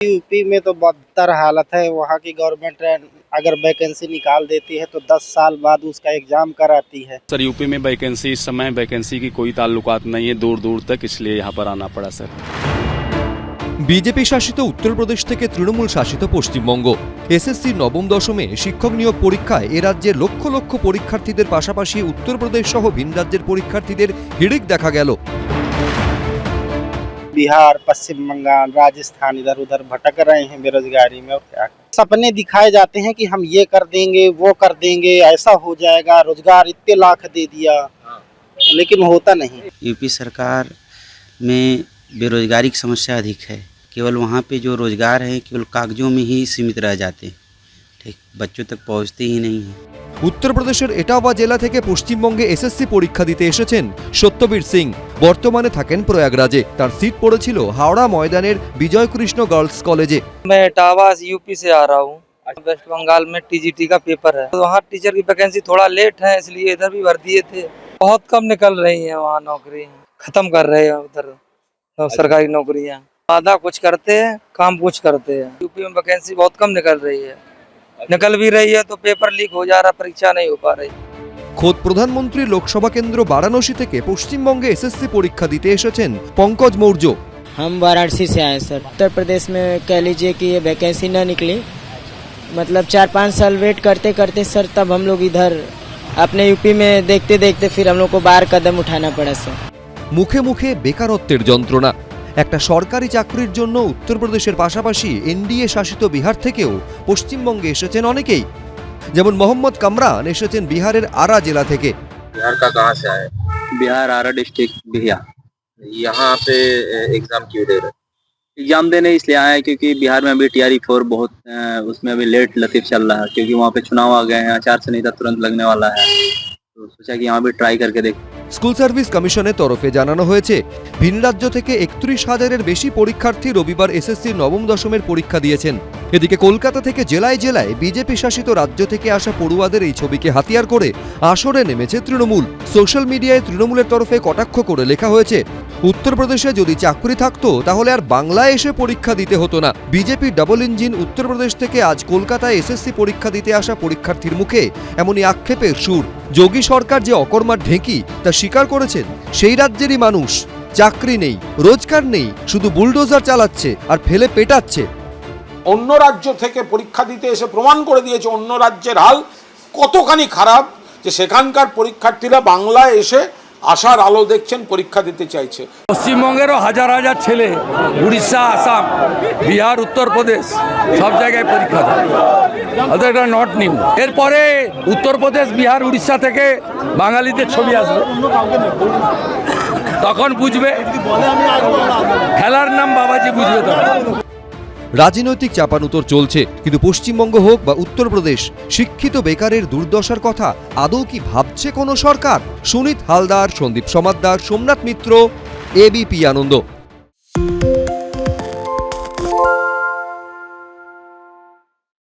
UP में तो बदतर हालत है वहाँ की गवर्नमेंट अगर वैकेंसी निकाल देती है तो 10 साल बाद उसका एग्जाम कराती है सर यूपी में वैकेंसी इस समय वैकेंसी की कोई ताल्लुकात नहीं है दूर दूर तक इसलिए यहाँ पर आना पड़ा सर বিজেপি শাসিত উত্তরপ্রদেশ থেকে তৃণমূল শাসিত পশ্চিমবঙ্গ এসএসসি নবম দশমে শিক্ষক নিয়োগ পরীক্ষায় এ রাজ্যের লক্ষ লক্ষ পরীক্ষার্থীদের পাশাপাশি উত্তরপ্রদেশ সহ ভিন রাজ্যের পরীক্ষার্থীদের হিড়িক দেখা গেল बिहार पश्चिम बंगाल राजस्थान इधर उधर भटक रहे हैं बेरोजगारी में और क्या करें। सपने दिखाए जाते हैं कि हम ये कर देंगे वो कर देंगे ऐसा हो जाएगा रोजगार इतने लाख दे दिया लेकिन होता नहीं यूपी सरकार में बेरोजगारी की समस्या अधिक है केवल वहाँ पे जो रोजगार है केवल कागजों में ही सीमित रह जाते हैं ठीक बच्चों तक पहुँचते ही नहीं हैं উত্তরপ্রদেশের এটাওয়া জেলা থেকে পশ্চিমবঙ্গে এসএসসি পরীক্ষা দিতে এসেছেন সত্যবীর সিং বর্তমানে থাকেন প্রয়াগরাজে তার সিট পড়েছিল হাওড়া ময়দানের বিজয় কৃষ্ণ গার্লস কলেজে मैं इटावा यूपी से आ रहा हूँ वेस्ट बंगाल में टीजीटी का पेपर है तो वहाँ टीचर की वैकेंसी थोड़ा लेट है इसलिए इधर भी भर दिए थे बहुत कम निकल रही हैं वहाँ नौकरी खत्म कर रहे हैं उधर तो सरकारी नौकरियाँ वादा कुछ करते हैं काम कुछ करते हैं यूपी में वैकेंसी बहुत कम निकल रही है निकल भी रही है तो पेपर लीक हो जा रहा परीक्षा नहीं हो पा रही খোদ প্রধানমন্ত্রী লোকসভা কেন্দ্র বারাণসী থেকে পশ্চিমবঙ্গে এসএসসি পরীক্ষা দিতে এসেছেন পঙ্কজ মৌর্য हम वाराणसी से आए सर उत्तर प्रदेश में कह लीजिए कि ये वैकेंसी न निकली मतलब चार पाँच साल वेट करते करते सर तब हम लोग इधर अपने यूपी में देखते देखते फिर हम लोग को बाहर कदम उठाना पड़ा सर মুখে মুখে বেকারত্বের যন্ত্রণা একটা সরকারি চাকরির জন্য উত্তরপ্রদেশের পাশাপাশি এনডিএ শাসিত বিহার থেকেও পশ্চিমবঙ্গে এসেছেন অনেকেই যেমন মোহাম্মদ কামরান এসেছেন বিহারের আরা জেলা থেকে बिहार का कहाँ से आए बिहार आरा डिस्ट्रिक्ट बिहिया यहाँ पे एग्जाम क्यों दे रहे एग्जाम देने इसलिए आए हैं क्योंकि बिहार में अभी टी आर फोर बहुत अ, उसमें अभी लेट लतीफ चल रहा है क्योंकि वहाँ पे चुनाव आ गए हैं आचार संहिता तुरंत लगने वाला है तो सोचा कि यहाँ भी ट्राई करके देख স্কুল সার্ভিস কমিশনের তরফে জানানো হয়েছে, ভিন রাজ্য থেকে একত্রিশ হাজারের বেশি পরীক্ষার্থী রবিবার এসএসসির নবম দশমের পরীক্ষা দিয়েছেন। এদিকে কলকাতা থেকে জেলায় জেলায় বিজেপি শাসিত রাজ্য থেকে আসা পড়ুয়াদের এই ছবিকে হাতিয়ার করে আসরে নেমেছে তৃণমূল। সোশ্যাল মিডিয়ায় তৃণমূলের তরফে কটাক্ষ করে লেখা হয়েছে উত্তরপ্রদেশে যদি চাকরি থাকতো, তাহলে আর বাংলায় এসে পরীক্ষা দিতে হতো না। বিজেপি ডাবল ইঞ্জিন উত্তরপ্রদেশ থেকে আজ কলকাতায় এসএসসি পরীক্ষা দিতে আসা পরীক্ষার্থীর মুখে এমনই আক্ষেপের সুর। যোগী সরকার যে অকর্মার ঢেঁকি, তা স্বীকার করেছেন, সেই রাজ্যেরই মানুষ। চাকরি নেই, রোজগার নেই, শুধু বুলডোজার চালাচ্ছে আর ফেলে পেটাচ্ছে। অন্য রাজ্য থেকে পরীক্ষা দিতে এসে প্রমাণ করে দিয়েছে অন্য রাজ্যের হাল কতখানি খারাপ যে সেখানকার পরীক্ষার্থীরা বাংলায় এসে আশার আলো দেখছেন, পরীক্ষা দিতে চাইছে। পশ্চিমবঙ্গেরও হাজার হাজার ছেলে, উড়িষ্যা, আসাম, বিহার, উত্তরপ্রদেশ, সব জায়গায় পরীক্ষা দেয়। এটা নট নিউ এরপরে উত্তরপ্রদেশ, বিহার, উড়িষ্যা থেকে বাঙালিদের ছবি আসবে। তখন বুঝবে। খেলার নাম বাবাজি বুঝবে তখন। রাজনৈতিক চাপানুতর চলছে, কিন্তু পশ্চিমবঙ্গ হোক বা উত্তরপ্রদেশ, শিক্ষিত বেকারের দুর্দশার কথা আদৌ কি ভাবছে কোনো সরকার? সুনীত হালদার, সন্দীপ সমাদ্দার, সোমনাথ মিত্র এবিপি আনন্দ।